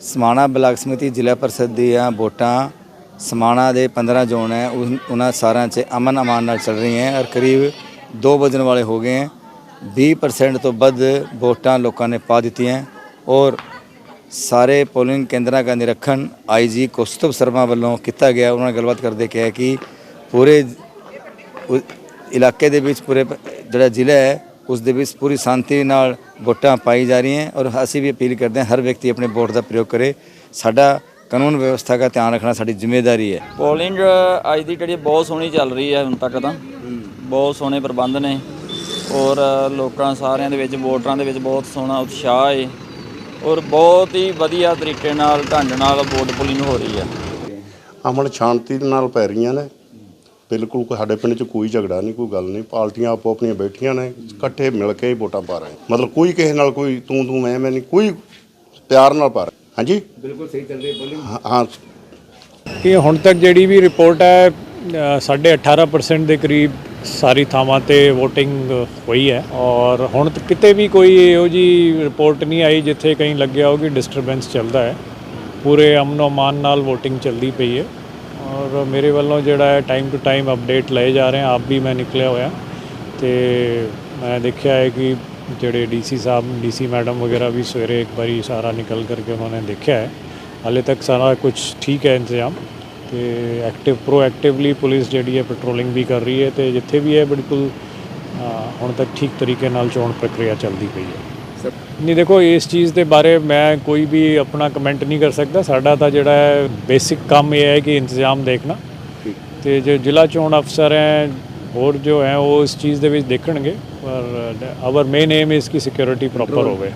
Samana block ਸਮਿਤੀ ਜ਼ਿਲ੍ਹਾ ਪਰਿਸ਼ਦ ਦੀਆਂ ਵੋਟਾਂ ਸਮਾਣਾ ਦੇ 15 ਜ਼ੋਨ ਹੈ। ਉਨ- ਉਹਨਾਂ ਸਾਰਿਆਂ 'ਚ ਅਮਨ ਅਮਾਨ ਨਾਲ ਚੱਲ ਰਹੀਆਂ ਹੈ। ਔਰ ਕਰੀਬ 2 ਵਜਨ ਵਾਲੇ ਹੋ ਗਏ ਹੈ। 20% ਤੋਂ ਵੱਧ ਵੋਟਾਂ ਲੋਕਾਂ ਨੇ ਪਾ ਦਿੱਤੀਆਂ ਔਰ ਸਾਰੇ ਪੋਲਿੰਗ ਕੇਂਦਰਾਂ ਦਾ ਨਿਰੀਖਣ ਆਈਜੀ ਕੌਸਤੁਭ ਸ਼ਰਮਾ ਵੱਲੋਂ ਕੀਤਾ ਗਿਆ ਉਹਨਾਂ ਨਾਲ ਗੱਲਬਾਤ ਕਰਦੇ ਕਿਹਾ ਕਿ ਪੂਰੇ ਇਲਾਕੇ ਦੇ ਵਿੱਚ ਪੂਰੇ ਪ- ਜਿਹੜਾ ਜ਼ਿਲ੍ਹਾ ਹੈ ਉਸ ਦੇ ਵਿੱਚ ਪੂਰੀ ਸ਼ਾਂਤੀ ਨਾਲ ਵੋਟਾਂ ਪਾਈ ਜਾ ਰਹੀਆਂ ਔਰ ਅਸੀਂ ਵੀ ਅਪੀਲ ਕਰਦੇ ਹਾਂ ਹਰ ਵਿਅਕਤੀ ਆਪਣੇ ਵੋਟ ਦਾ ਪ੍ਰਯੋਗ ਕਰੇ। ਸਾਡਾ ਕਾਨੂੰਨ ਵਿਵਸਥਾ ਦਾ ਧਿਆਨ ਰੱਖਣਾ ਸਾਡੀ ਜ਼ਿੰਮੇਵਾਰੀ ਹੈ। ਪੋਲਿੰਗ ਅੱਜ ਦੀ ਜਿਹੜੀ ਬਹੁਤ ਸੋਹਣੀ ਚੱਲ ਰਹੀ ਹੈ ਹੁਣ ਤੱਕ ਤਾਂ। ਬਹੁਤ ਸੋਹਣੇ ਪ੍ਰਬੰਧ ਨੇ ਔਰ ਲੋਕਾਂ ਸਾਰਿਆਂ ਦੇ ਵਿੱਚ ਵੋਟਰਾਂ ਦੇ ਵਿੱਚ ਬਹੁਤ ਸੋਹਣਾ ਉਤਸ਼ਾਹ ਹੈ ਔਰ ਬਹੁਤ ਹੀ ਵਧੀਆ ਤਰੀਕੇ ਨਾਲ ਢੰਗ ਨਾਲ ਵੋਟ ਪੁਲਿੰਗ ਹੋ ਰਹੀ ਹੈ। ਅਮਨ ਸ਼ਾਂਤੀ ਦੇ ਨਾਲ ਪੈ ਰਹੀਆਂ ਨੇ। ਬਿਲਕੁਲ ਕੋਈ ਸਾਡੇ ਪਿੰਡ 'ਚ ਕੋਈ ਝਗੜਾ ਨਹੀਂ ਕੋਈ ਗੱਲ ਨਹੀਂ। ਪਾਰਟੀਆਂ ਆਪੋ ਆਪਣੀਆਂ ਬੈਠੀਆਂ ਨੇ ਇਕੱਠੇ ਮਿਲ ਕੇ ਹੀ ਵੋਟਾਂ ਪਾ ਰਹੇ ਮਤਲਬ ਕੋਈ ਕਿਸੇ ਨਾਲ ਕੋਈ ਤੂੰ ਤੂੰ ਮੈਂ ਮੈਂ ਨਹੀਂ ਕੋਈ ਪਿਆਰ ਨਾਲ ਪਾ ਰਹੇ। ਹਾਂਜੀ? ਬਿਲਕੁਲ ਸਹੀ ਚੱਲ ਰਹੀ ਹੈ ਪੋਲਿੰਗ ਹਾਂ- ਇਹ ਹੁਣ ਤੱਕ ਜਿਹੜੀ ਵੀ ਰਿਪੋਰਟ ਹੈ ਅ, ਸਾਢੇ 18% ਦੇ ਕਰੀਬ ਸਾਰੀ ਥਾਵਾਂ ਤੇ VOTING ਹੋਈ ਹੈ। ਔਰ ਹੁਣ ਤੱਕ ਕਿਤੇ ਵੀ ਕੋਈ ਇਹੋ ਜੀ ਰਿਪੋਰਟ ਨਹੀਂ ਆਈ ਜਿੱਥੇ ਕहीं ਲੱਗਿਆ ਹੋ ਕਿ ਡਿਸਟਰਬੈਂਸ ਚੱਲਦਾ ਹੈ। ਪੂਰੇ ਅਮਨੋ ਮਾਨ ਨਾਲ VOTING ਚੱਲਦੀ ਪਈ ਹੈ। ਔਰ ਮੇਰੇ ਵੱਲੋਂ ਜਿਹੜਾ ਹੈ ਟਾਈਮ ਟੂ ਟਾਈਮ ਅਪਡੇਟ ਲਏ ਜਾ ਰਹੇ ਹਨ ਆਪ ਵੀ ਮੈਂ ਨਿਕਲਿਆ ਹੋਇਆ। ਤੇ ਮੈਂ ਦੇਖਿਆ ਹੈ ਕਿ ਜਿਹੜੇ ਡੀਸੀ ਸਾਹਿਬ ਡੀਸੀ ਮੈਡਮ ਵਗੈਰਾ ਵੀ ਸਵੇਰੇ ਇੱਕ ਵਾਰੀ ਸਾਰਾ ਨਿਕਲ ਕਰਕੇ ਉਹਨਾਂ ਨੇ ਦੇਖਿਆ ਹੈ। ਹਾਲੇ ਤੱਕ ਸਾਰਾ ਕੁਝ ਠੀਕ ਹੈ ਇੰਤਜ਼ਾਮ। ਤੇ ਐਕਟਿਵ ਪ੍ਰੋਐਕਟਿਵਲੀ ਪੁਲਿਸ ਜਿਹੜੀ ਹੈ ਪੈਟਰੋਲਿੰਗ ਵੀ ਕਰ ਰਹੀ ਹੈ ਤੇ ਜਿੱਥੇ ਵੀ ਹੈ ਬਿਲਕੁਲ ਹੁਣ ਤੱਕ ਠੀਕ ਤਰੀਕੇ ਨਾਲ ਚੋਣ ਪ੍ਰਕਿਰਿਆ ਚੱਲਦੀ ਪਈ ਹੈ। ਨਹੀਂ ਦੇਖੋ ਇਸ ਚੀਜ਼ ਦੇ ਬਾਰੇ ਮੈਂ ਕੋਈ ਵੀ ਆਪਣਾ ਕਮੈਂਟ ਨਹੀਂ ਕਰ ਸਕਦਾ। ਸਾਡਾ ਤਾਂ ਜਿਹੜਾ ਹੈ ਬੇਸਿਕ ਕੰਮ ਇਹ ਹੈ ਕਿ ਇੰਤਜ਼ਾਮ ਦੇਖਣਾ। ਤੇ ਜੋ ਜ਼ਿਲ੍ਹਾ ਚੋਣ ਅਫਸਰ ਹੈ ਹੋਰ ਜੋ ਹੈ ਉਹ ਇਸ ਚੀਜ਼ ਦੇ ਵਿੱਚ ਦੇਖਣਗੇ। ਪਰ ਆਵਰ ਮੇਨ ਏਮ ਇਸ ਕਿ ਸਿਕਿਉਰਿਟੀ ਪ੍ਰੋਪਰ ਹੋਵੇ।